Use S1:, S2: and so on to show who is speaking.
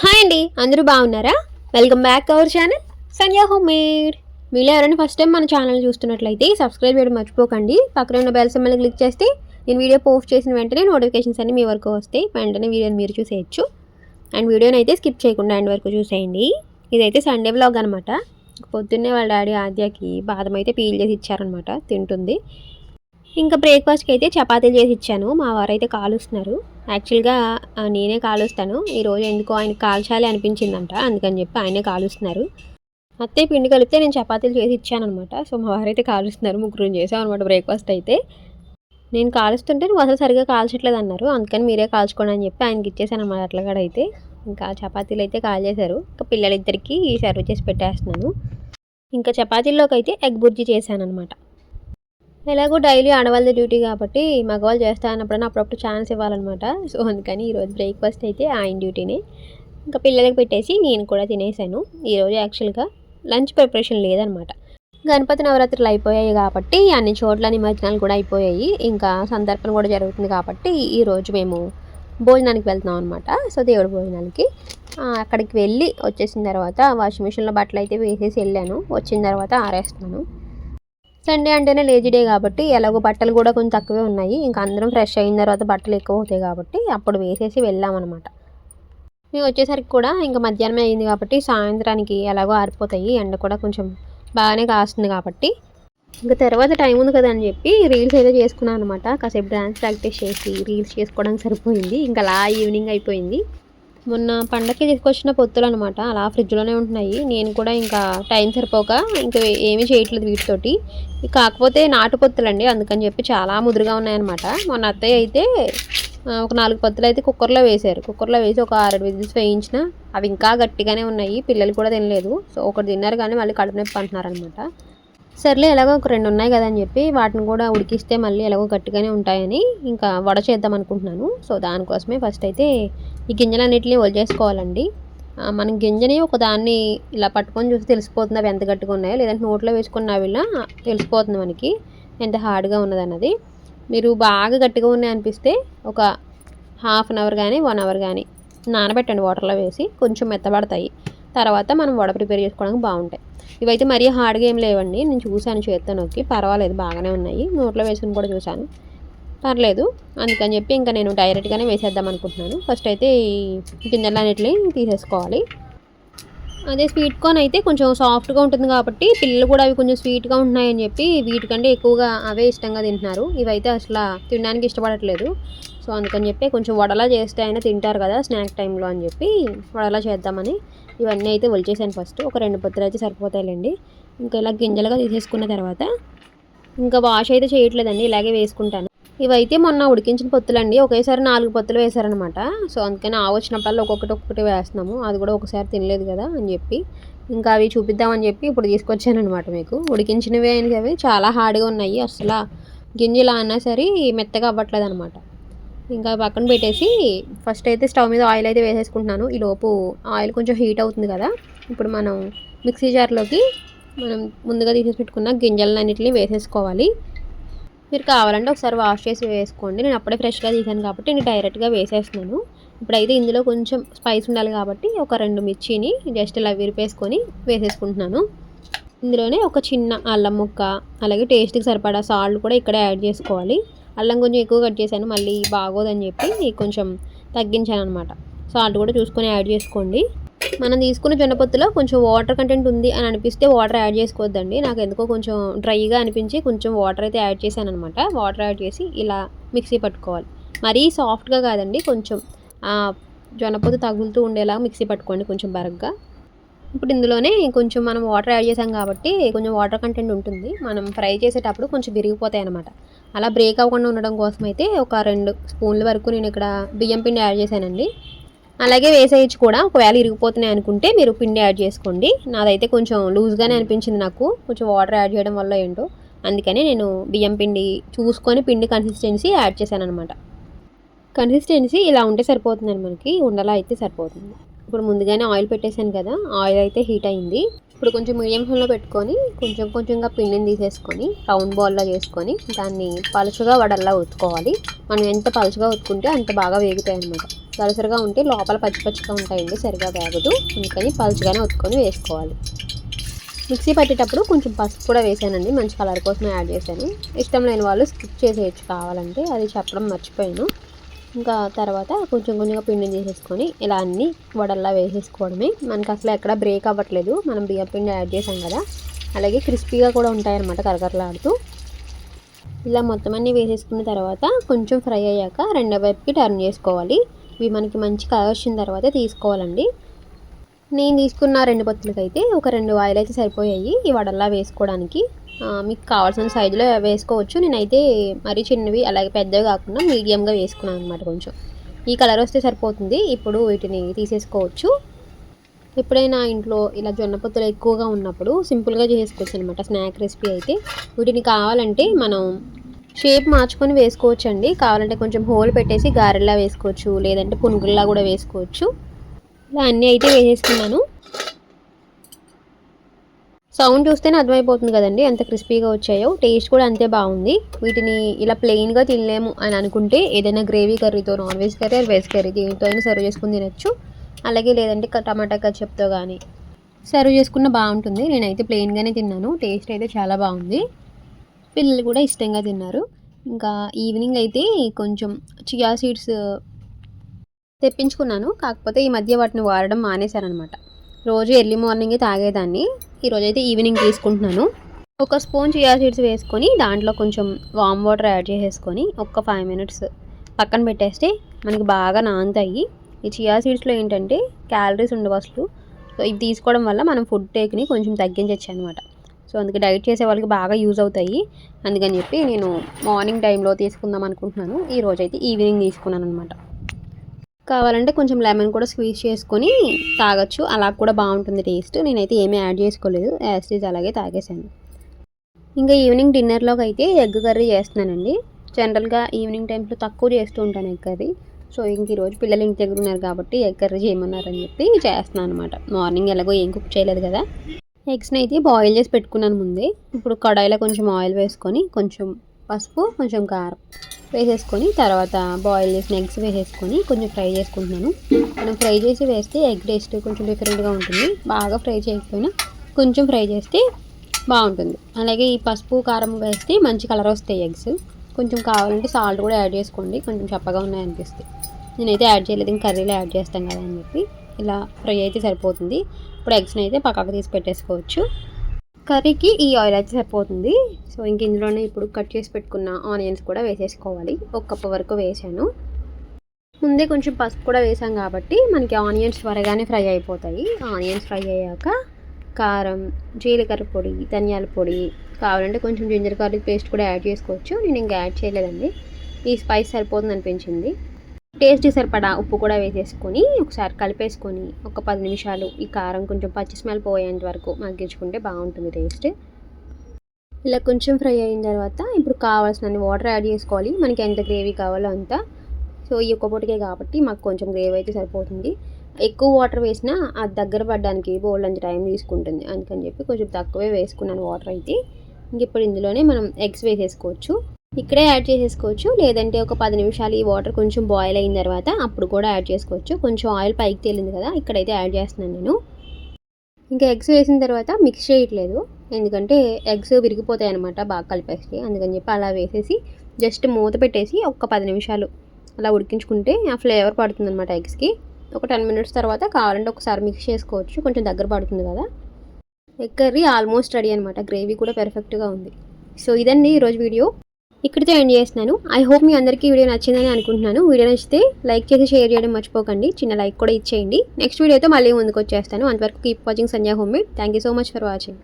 S1: Hi అండి అందరూ బాగున్నారా? Welcome back our channel Sandhya home made మీలో ఎవరైనా ఫస్ట్ టైం మన ఛానల్ చూస్తున్నట్లయితే సబ్స్క్రైబ్ చేయడం మర్చిపోకండి. పక్కన ఉన్న బెల్ సింబల్ క్లిక్ చేస్తే నేను వీడియో పోస్ట్ చేసిన వెంటనే నోటిఫికేషన్స్ అన్ని మీ వరకు వస్తాయి. వెంటనే వీడియోని మీరు చూసేయచ్చు. అండ్ వీడియోని అయితే స్కిప్ చేయకుండా ఎండ్ వరకు చూసేయండి. ఇదైతే సండే బ్లాగ్ అనమాట పొద్దున్నే వాళ్ళ డాడీ ఆద్యకి బాదం అయితే పీల్ చేసి ఇచ్చారనమాట తింటుంది. ఇంకా బ్రేక్ఫాస్ట్కి అయితే చపాతీలు చేసి ఇచ్చాను. మా వారైతే కాలుస్తున్నారు. యాక్చువల్గా నేనే కాలుస్తాను. ఈరోజు ఎందుకో ఆయన కాల్చాలి అనిపించిందంట. అందుకని చెప్పి ఆయనే కాలుస్తున్నారు. అత్తయ్య పిండి కలిపితే నేను చపాతీలు చేసి ఇచ్చాను అనమాట సో మా వారైతే కాలుస్తున్నారు. ముగ్గురు చేసాం అనమాట బ్రేక్ఫాస్ట్ అయితే. నేను కాలుస్తుంటే నువ్వు అసలు సరిగ్గా కాల్చట్లేదు అన్నారు. అందుకని మీరే కాల్చుకోండి అని చెప్పి ఆయనకి ఇచ్చేసాను అనమాట అట్లా అయితే ఇంకా చపాతీలు అయితే కాల్ చేశారు ఇంకా పిల్లలిద్దరికీ సర్వ్ చేసి పెట్టేస్తున్నాను. ఇంకా చపాతీల్లోకి అయితే ఎగ్ బుర్జీ చేశాను అనమాట ఎలాగో డైలీ ఆడవాళ్ళది డ్యూటీ కాబట్టి మగవాళ్ళు చేస్తా అన్నప్పుడు అప్పుడప్పుడు ఛాన్స్ ఇవ్వాలన్నమాట. సో అందుకని ఈరోజు బ్రేక్ఫాస్ట్ అయితే ఆయన డ్యూటీనే. ఇంకా పిల్లలకి పెట్టేసి నేను కూడా తినేసాను. ఈరోజు యాక్చువల్గా లంచ్ ప్రిపరేషన్ లేదనమాట గణపతి నవరాత్రులు అయిపోయాయి కాబట్టి అన్ని చోట్ల నిమజ్జనాలు కూడా అయిపోయాయి. ఇంకా సందర్భం కూడా జరుగుతుంది కాబట్టి ఈరోజు మేము భోజనానికి వెళ్తున్నాం అనమాట సో దేవుడి భోజనానికి. అక్కడికి వెళ్ళి వచ్చేసిన తర్వాత వాషింగ్ మిషన్లో బట్టలు అయితే వేసేసి వెళ్ళాను. వచ్చిన తర్వాత ఆరేస్తున్నాను. సండే అంటేనే లేజీ డే కాబట్టి ఎలాగో బట్టలు కూడా కొంచెం తక్కువే ఉన్నాయి. ఇంకా అందరం ఫ్రెష్ అయిన తర్వాత బట్టలు ఎక్కువ అవుతాయి కాబట్టి అప్పుడు వేసేసి వెళ్ళామన్నమాట మేము వచ్చేసరికి కూడా ఇంకా మధ్యాహ్నం అయింది కాబట్టి సాయంత్రానికి ఎలాగో ఆరిపోతాయి. ఎండ కూడా కొంచెం బాగానే కాస్తుంది కాబట్టి. ఇంకా తర్వాత టైం ఉంది కదా అని చెప్పి రీల్స్ అయితే చేసుకున్నాను అనమాట కాసేపు డ్యాన్స్ ప్రాక్టీస్ చేసి రీల్స్ చేసుకోవడానికి సరిపోయింది. ఇంకా అలా ఈవినింగ్ అయిపోయింది. మొన్న పండగకి తీసుకొచ్చిన పొత్తులు అనమాట అలా ఫ్రిడ్జ్లోనే ఉంటున్నాయి. నేను కూడా ఇంకా టైం సరిపోక ఇంకా ఏమీ చేయట్లేదు వీటితోటి. కాకపోతే నాటు పొత్తులండి. అందుకని చెప్పి చాలా ముదురుగా ఉన్నాయన్నమాట. మొన్న అత్తయ్య అయితే ఒక నాలుగు పొత్తులు అయితే కుక్కర్లో వేశారు. కుక్కర్లో వేసి ఒక ఆరు విజిల్స్ వేయించిన. అవి ఇంకా గట్టిగానే ఉన్నాయి. పిల్లలు కూడా తినలేదు. సో ఒకటి తిన్నారు కానీ మళ్ళీ కడుపు నొప్పి అంటున్నారు అనమాట సర్లే ఎలాగో ఒక రెండు ఉన్నాయి కదా అని చెప్పి వాటిని కూడా ఉడికిస్తే మళ్ళీ ఎలాగో గట్టిగానే ఉంటాయని ఇంకా వడ చేద్దాం అనుకుంటున్నాను. సో దానికోసమే ఫస్ట్ అయితే ఈ గింజలన్నిటిని వదిలేసుకోవాలండి ఆ, మనం గింజని ఒక దాన్ని ఇలా పట్టుకొని చూసి తెలిసిపోతుంది అవి ఎంత గట్టిగా ఉన్నాయో. లేదంటే నోట్లో వేసుకున్న ఇలా తెలిసిపోతుంది మనకి. ఎంత హార్డ్గా ఉన్నదన్నది మీరు బాగా గట్టిగా ఉన్నాయి అనిపిస్తే ఒక హాఫ్ అన్ అవర్ కానీ వన్ అవర్ కానీ నానబెట్టండి వాటర్లో వేసి. కొంచెం మెత్తబడతాయి. తర్వాత మనం వడ ప్రిపేర్ చేసుకోవడానికి బాగుంటాయి. ఇవైతే మరీ హార్డ్గా ఏం లేవండి. నేను చూశాను చేత్తో నొక్కి. పర్వాలేదు బాగానే ఉన్నాయి. నోట్లో వేసుకుని కూడా చూశాను. పర్లేదు. అందుకని చెప్పి ఇంకా నేను డైరెక్ట్గానే వేసేద్దాం అనుకుంటున్నాను. ఫస్ట్ అయితే ఈ గింజలన్నిటిని తీసేసుకోవాలి. అదే స్వీట్ కార్న్ అయితే కొంచెం సాఫ్ట్గా ఉంటుంది కాబట్టి పిల్లలు కూడా అవి కొంచెం స్వీట్గా ఉంటున్నాయని చెప్పి వీటికంటే ఎక్కువగా అవే ఇష్టంగా తింటున్నారు. ఇవైతే అసలు తినడానికి ఇష్టపడట్లేదు. సో అందుకని చెప్పి కొంచెం వడలా చేస్తే అయినా తింటారు కదా స్నాక్ టైంలో అని చెప్పి వడలా చేద్దామని ఇవన్నీ అయితే ఒలిచేసాను ఫస్ట్ ఒక రెండు పొత్తులు అయితే సరిపోతాయిలేండి. ఇంకా ఇలా గింజలుగా తీసేసుకున్న తర్వాత ఇంకా వాష్ అయితే చేయట్లేదండి ఇలాగే వేసుకుంటాను. ఇవైతే మొన్న ఉడికించిన పొత్తులండి. ఒకేసారి నాలుగు పొత్తులు వేశారనమాట. సో అందుకని ఆ వచ్చినప్పుడల్లా ఒక్కొక్కటి ఒక్కొక్కటి వేస్తున్నాము. అది కూడా ఒకసారి తినలేదు కదా అని చెప్పి. ఇంకా అవి చూపిద్దామని చెప్పి ఇప్పుడు తీసుకొచ్చాను అనమాట మీకు. ఉడికించినవి అయినవి అవి చాలా హార్డ్గా ఉన్నాయి. అసలు గింజలా అన్నా సరే మెత్తగా అవ్వట్లేదు అనమాట ఇంకా పక్కన పెట్టేసి ఫస్ట్ అయితే స్టవ్ మీద ఆయిల్ అయితే వేసేసుకుంటున్నాను. ఈ లోపు ఆయిల్ కొంచెం హీట్ అవుతుంది కదా. ఇప్పుడు మనం మిక్సీ జార్లోకి మనం ముందుగా తీసేసి పెట్టుకున్న గింజలన్నిటిని వేసేసుకోవాలి. మీరు కావాలంటే ఒకసారి వాష్ చేసి వేసుకోండి. నేను అప్పుడే ఫ్రెష్గా తీసాను కాబట్టి నేను డైరెక్ట్గా వేసేస్తున్నాను. ఇప్పుడైతే ఇందులో కొంచెం స్పైస్ ఉండాలి కాబట్టి ఒక రెండు మిర్చిని జస్ట్ ఇలా విరిపేసుకొని వేసేసుకుంటున్నాను. ఇందులోనే ఒక చిన్న అల్లం ముక్క అలాగే టేస్ట్కి సరిపడా సాల్ట్ కూడా ఇక్కడే యాడ్ చేసుకోవాలి. అల్లం కొంచెం ఎక్కువ కట్ చేశాను మళ్ళీ బాగోదని చెప్పి కొంచెం తగ్గించాను అనమాట సాల్ట్ కూడా చూసుకొని యాడ్ చేసుకోండి. మనం తీసుకున్న జొన్నపొత్తులో కొంచెం వాటర్ కంటెంట్ ఉంది అని అనిపిస్తే వాటర్ యాడ్ చేసుకోవద్దండి. నాకు ఎందుకో కొంచెం డ్రైగా అనిపించి కొంచెం వాటర్ అయితే యాడ్ చేశాను అనమాట వాటర్ యాడ్ చేసి ఇలా మిక్సీ పట్టుకోవాలి. మరీ సాఫ్ట్గా కాదండి కొంచెం జొన్నపొత్తు తగులుతూ ఉండేలా మిక్సీ పట్టుకోండి కొంచెం బరగ్గా. ఇప్పుడు ఇందులోనే కొంచెం మనం వాటర్ యాడ్ చేసాం కాబట్టి కొంచెం వాటర్ కంటెంట్ ఉంటుంది. మనం ఫ్రై చేసేటప్పుడు కొంచెం విరిగిపోతాయి అనమాట అలా బ్రేక్ అవ్వకుండా ఉండడం కోసం అయితే ఒక రెండు స్పూన్ల వరకు నేను ఇక్కడ బియ్యం పిండి యాడ్ చేశానండి. అలాగే వేసేయచ్చు కూడా. ఒకవేళ ఇరిగిపోతున్నాయి అనుకుంటే మీరు పిండి యాడ్ చేసుకోండి. నాదైతే కొంచెం లూజ్గానే అనిపించింది నాకు. కొంచెం వాటర్ యాడ్ చేయడం వల్ల ఏంటో. అందుకనే నేను బియ్యం పిండి చూసుకొని పిండి కన్సిస్టెన్సీ యాడ్ చేశాను అనమాట కన్సిస్టెన్సీ ఇలా ఉంటే సరిపోతుందండి మనకి. ఉండలా అయితే సరిపోతుంది. ఇప్పుడు ముందుగానే ఆయిల్ పెట్టేశాను కదా. ఆయిల్ అయితే హీట్ అయింది. ఇప్పుడు కొంచెం మీడియం ఫ్లేమ్లో పెట్టుకొని కొంచెం కొంచెంగా పిండిని తీసేసుకొని రౌండ్ బాల్లో చేసుకొని దాన్ని పలుచగా వడల్లా ఉతుకోవాలి మనం ఎంత పలుచగా ఉతుకుంటే అంత బాగా వేగుతాయి అనమాట దలసరిగా ఉంటే లోపల పచ్చి పచ్చిగా ఉంటాయండి సరిగా వేగదు. అందుకని పలుచగానే ఒత్తుకొని వేసుకోవాలి. మిక్సీ పట్టేటప్పుడు కొంచెం పసుపు కూడా వేసానండి మంచి కలర్ కోసం యాడ్ చేశాను. ఇష్టం లేని వాళ్ళు స్కిప్ చేసేయచ్చు కావాలంటే అది చెప్పడం మర్చిపోయాను. ఇంకా తర్వాత కొంచెం కొంచెంగా పిండిని చేసేసుకొని ఇలా అన్ని వడల్లా వేసేసుకోవడమే. మనకి అసలు ఎక్కడ బ్రేక్ అవ్వట్లేదు మనం బియ్యం పిండి యాడ్ చేసాం కదా. అలాగే క్రిస్పీగా కూడా ఉంటాయన్నమాట కరకరలాడుతూ. ఇలా మొత్తం అన్నీ వేసేసుకున్న తర్వాత కొంచెం ఫ్రై అయ్యాక రెండో వైపుకి టర్న్ చేసుకోవాలి. ఇవి మనకి మంచి కలర్ వచ్చిన తర్వాత తీసుకోవాలండి. నేను తీసుకున్న రెండు బొత్తులకి అయితే ఒక రెండు ఆయిల్ అయితే సరిపోయాయి. ఈ వడల్లా వేసుకోవడానికి. మీకు కావాల్సిన సైజులో వేసుకోవచ్చు. నేనైతే మరీ చిన్నవి అలాగే పెద్దవి కాకుండా మీడియంగా వేసుకున్నాను అనమాట కొంచెం. ఈ కలర్ వస్తే సరిపోతుంది. ఇప్పుడు వీటిని తీసేసుకోవచ్చు. ఎప్పుడైనా ఇంట్లో ఇలా జొన్న పొత్తులు ఎక్కువగా ఉన్నప్పుడు సింపుల్గా చేసుకోవచ్చు అనమాట స్నాక్ రెసిపీ అయితే. వీటిని కావాలంటే మనం షేప్ మార్చుకొని వేసుకోవచ్చు అండి కావాలంటే కొంచెం హోల్ పెట్టేసి గారెల్లా వేసుకోవచ్చు లేదంటే పునుగుల్లా కూడా వేసుకోవచ్చు. ఇలా అన్నీ అయితే వేసేసుకున్నాను. సౌండ్ చూస్తేనే అర్థమైపోతుంది కదండి ఎంత క్రిస్పీగా వచ్చాయో. టేస్ట్ కూడా అంతే బాగుంది. వీటిని ఇలా ప్లెయిన్గా తినలేము అని అనుకుంటే ఏదైనా gravy కర్రీతో non veg curry veg curry దీనితో అయినా సర్వ్ చేసుకుని తినచ్చు. అలాగే లేదంటే టమాటా కచ్చప్తో కానీ సర్వ్ చేసుకున్న బాగుంటుంది. నేనైతే ప్లెయిన్గానే తిన్నాను. టేస్ట్ అయితే చాలా బాగుంది. పిల్లలు కూడా ఇష్టంగా తిన్నారు. ఇంకా ఈవినింగ్ అయితే కొంచెం చియా సీడ్స్ తెప్పించుకున్నాను. కాకపోతే ఈ మధ్య వాటిని వాడడం మానేశారనమాట. రోజు ఎర్లీ మార్నింగే తాగేదాన్ని. ఈరోజు అయితే ఈవినింగ్ తీసుకుంటున్నాను. ఒక స్పూన్ చియా సీడ్స్ వేసుకొని దాంట్లో కొంచెం వామ్ వాటర్ యాడ్ చేసేసుకొని ఒక ఫైవ్ మినిట్స్ పక్కన పెట్టేస్తే మనకి బాగా నానుతాయి. ఈ చియా సీడ్స్లో ఏంటంటే క్యాలరీస్ ఉండవు అసలు. సో ఇవి తీసుకోవడం వల్ల మనం ఫుడ్ టేక్ని కొంచెం తగ్గించవచ్చు అనమాట సో అందుకే డైట్ చేసే వాళ్ళకి బాగా యూజ్ అవుతాయి. అందుకని చెప్పి నేను మార్నింగ్ టైంలో తీసుకుందాం అనుకుంటున్నాను. ఈ రోజైతే ఈవినింగ్ తీసుకున్నాను అనమాట కావాలంటే కొంచెం లెమన్ కూడా స్క్వీజ్ చేసుకొని తాగొచ్చు. అలా కూడా బాగుంటుంది టేస్ట్. నేనైతే ఏమీ యాడ్ చేసుకోలేదు. యాస్టీజ్ అలాగే తాగేసాను ఇంకా ఈవినింగ్ డిన్నర్లోకి అయితే ఎగ్ కర్రీ చేస్తున్నానండి. జనరల్గా ఈవినింగ్ టైంలో తక్కువ చేస్తూ ఉంటాను ఎగ్ కర్రీ. సో ఇంక ఈరోజు పిల్లలు ఇంటి దగ్గర ఉన్నారు కాబట్టి ఎగ్ కర్రీ చేయమన్నారని చెప్పి చేస్తున్నాను అనమాట మార్నింగ్ ఎలాగో ఏం కుక్ చేయలేదు కదా. ఎగ్స్ని అయితే బాయిల్ చేసి పెట్టుకున్నాను ముందే. ఇప్పుడు కడాయిలో కొంచెం ఆయిల్ వేసుకొని కొంచెం పసుపు కొంచెం కారం వేసేసుకొని తర్వాత బాయిల్ చేసిన ఎగ్స్ వేసేసుకొని కొంచెం ఫ్రై చేసుకుంటున్నాను. మనం ఫ్రై చేసి వేస్తే ఎగ్ టేస్ట్ కొంచెం డిఫరెంట్గా ఉంటుంది. బాగా ఫ్రై చేయకపోయినా కొంచెం ఫ్రై చేస్తే బాగుంటుంది. అలాగే ఈ పసుపు కారం వేస్తే మంచి కలర్ వస్తాయి ఎగ్స్. కొంచెం కావాలంటే సాల్ట్ కూడా యాడ్ చేసుకోండి. కొంచెం చప్పగా ఉన్నాయి అనిపిస్తే నేనైతే యాడ్ చేయలేదు. ఇంకా కర్రీలో యాడ్ చేస్తాం కదా అని చెప్పి. ఇలా ఫ్రై అయితే సరిపోతుంది. ఇప్పుడు ఎగ్స్ని అయితే పక్కకు తీసి పెట్టేసుకోవచ్చు. కర్రీకి ఈ ఆయిల్ అయితే సరిపోతుంది. సో ఇంక ఇందులోనే ఇప్పుడు కట్ చేసి పెట్టుకున్న ఆనియన్స్ కూడా వేసేసుకోవాలి. ఒక కప్పు వరకు వేసాను. ముందే కొంచెం పసుపు కూడా వేసాం కాబట్టి మనకి ఆనియన్స్ త్వరగానే ఫ్రై అయిపోతాయి. ఆనియన్స్ ఫ్రై అయ్యాక కారం జీలకర్ర పొడి ధనియాల పొడి కావాలంటే కొంచెం జింజర్ గార్లిక్ పేస్ట్ కూడా యాడ్ చేసుకోవచ్చు. నేను ఇంకా యాడ్ చేయలేదండి. ఈ స్పైస్ సరిపోతుంది అనిపించింది. టేస్ట్ సరిపడా ఉప్పు కూడా వేసేసుకొని ఒకసారి కలిపేసుకొని ఒక పది నిమిషాలు ఈ కారం కొంచెం పచ్చి స్మెల్ పోయేంత వరకు మగ్గించుకుంటే బాగుంటుంది టేస్ట్. ఇలా కొంచెం ఫ్రై అయిన తర్వాత ఇప్పుడు కావాల్సిన వాటర్ యాడ్ చేసుకోవాలి. మనకి ఎంత గ్రేవీ కావాలో అంత. సో ఈ ఒక్క పూటకే కాబట్టి మాకు కొంచెం గ్రేవీ అయితే సరిపోతుంది. ఎక్కువ వాటర్ వేసినా అది దగ్గర పడడానికి బోల్డ్ అంత టైం తీసుకుంటుంది. అందుకని చెప్పి కొంచెం తక్కువే వేసుకున్నాను వాటర్ అయితే. ఇంక ఇప్పుడు ఇందులోనే మనం ఎగ్స్ వేసేసుకోవచ్చు. ఇక్కడే యాడ్ చేసేసుకోవచ్చు. లేదంటే ఒక పది నిమిషాలు ఈ వాటర్ కొంచెం బాయిల్ అయిన తర్వాత అప్పుడు కూడా యాడ్ చేసుకోవచ్చు. కొంచెం ఆయిల్ పైకి తేలింది కదా ఇక్కడైతే యాడ్ చేస్తున్నాను నేను. ఇంకా ఎగ్స్ వేసిన తర్వాత మిక్స్ చేయట్లేదు. ఎందుకంటే ఎగ్స్ విరిగిపోతాయి అనమాట బాగా కలిపేసి అందుకని చెప్పి అలా వేసేసి జస్ట్ మూత పెట్టేసి ఒక పది నిమిషాలు అలా ఉడికించుకుంటే ఆ ఫ్లేవర్ పడుతుంది అనమాట ఎగ్స్కి. ఒక టెన్ మినిట్స్ తర్వాత కావాలంటే ఒకసారి మిక్స్ చేసుకోవచ్చు. కొంచెం దగ్గర పడుతుంది కదా. ఎగ్ కర్రీ ఆల్మోస్ట్ రెడీ అనమాట గ్రేవీ కూడా పెర్ఫెక్ట్గా ఉంది. సో ఇదండి ఈరోజు వీడియో ఇక్కడితో ఎండ్ చేస్తున్నాను. ఐ హోప్ మీ అందరికీ వీడియో నచ్చిందని అనుకుంటున్నాను. వీడియో నచ్చితే లైక్ చేసి షేర్ చేయడం మర్చిపోకండి. చిన్న లైక్ కూడా ఇచ్చేయండి. నెక్స్ట్ వీడియోతో మళ్ళీ ముందుకు వచ్చేస్తాను అంతవరకు keep watching Sanjay home made thank you so much for watching